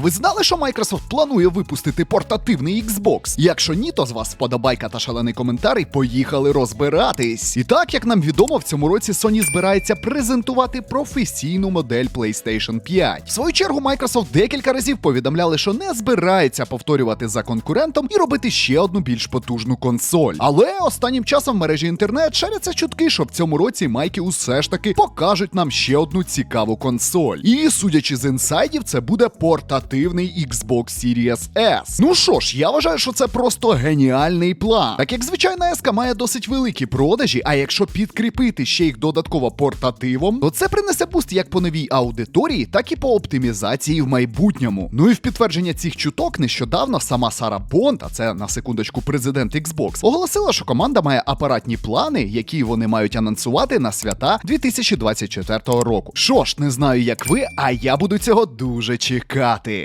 ви знали, що Microsoft планує випустити портативний Xbox? Якщо ні, то з вас вподобайка та шалений коментар поїхали розбиратись. І так, як нам відомо, в цьому році Sony збирається презентувати професійну модель PlayStation 5. В свою чергу, Microsoft декілька разів повідомляли, що не збирається повторювати за конкурентом і робити ще одну більш потужну консоль. Але останнім часом в мережі інтернет шаряться чутки, що в цьому році майки усе ж таки покажуть нам ще одну цікаву консоль. І судячи з інсайдів, це буде портативний Xbox Series S. Ну що ж, я вважаю, що це просто геніальний план. Так як звичайна S має досить великі продажі, а якщо підкріпити ще їх додатково портативом, то це принесе буст як по новій аудиторії, так і по оптимізації в майбутньому. Ну і в підтвердження цих чуток нещодавно сама Сара Бонд, а це на секундочку президент Xbox, оголосила, що команда має апаратні плани, які вони мають анонсувати на свята 2024 року. Що ж, не знаю, як ви, а я буду цього дуже чекати.